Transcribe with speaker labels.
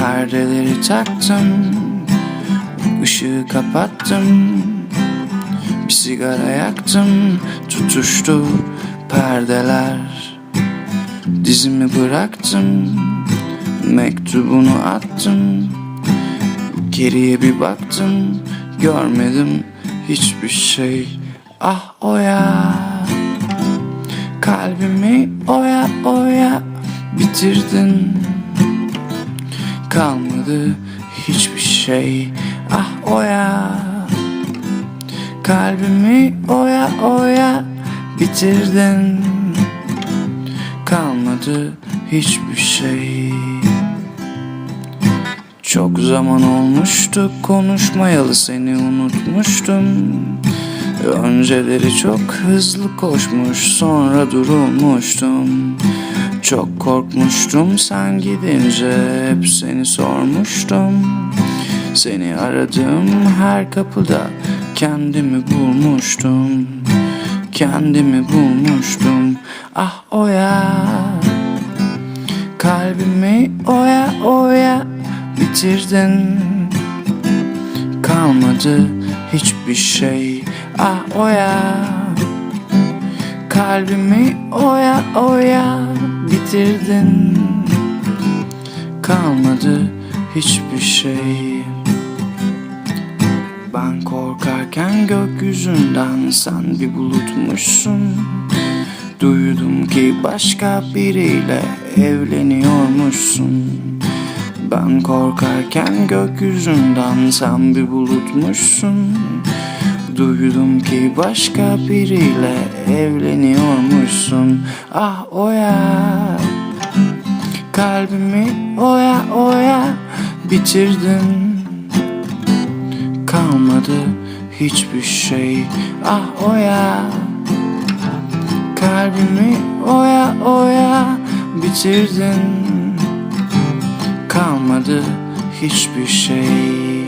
Speaker 1: Perdeleri taktım ışığı kapattım Bir sigara yaktım Tutuştu perdeler. Dizimi bıraktım Mektubunu attım Geriye bir baktım Görmedim hiçbir şey. Ah o ya Kalbimi oya oya bitirdin Kalmadı hiçbir şey. Ah oya. Kalbimi oya oya bitirdin. Kalmadı hiçbir şey. Çok zaman olmuştu konuşmayalı seni unutmuştum. Önceleri çok hızlı koşmuş sonra durulmuştum Çok korkmuştum sen gidince hep seni sormuştum. Seni aradığım her kapıda kendimi bulmuştum. Kendimi bulmuştum ah o ya Kalbimi oya oya bitirdin. Kalmadı hiçbir şey ah o ya Kalbimi oya oya bitirdin. Kalmadı hiçbir şey. Ben korkarken gökyüzünden sen bir bulutmuşsun. Duydum ki başka biriyle evleniyormuşsun. Ben korkarken gökyüzünden sen bir bulutmuşsun Duydum ki başka biriyle evleniyormuşsun. Ah o ya Kalbimi oya oya bitirdin. Kalmadı hiçbir şey. Ah o ya Kalbimi oya oya bitirdin. Kalmadı hiçbir şey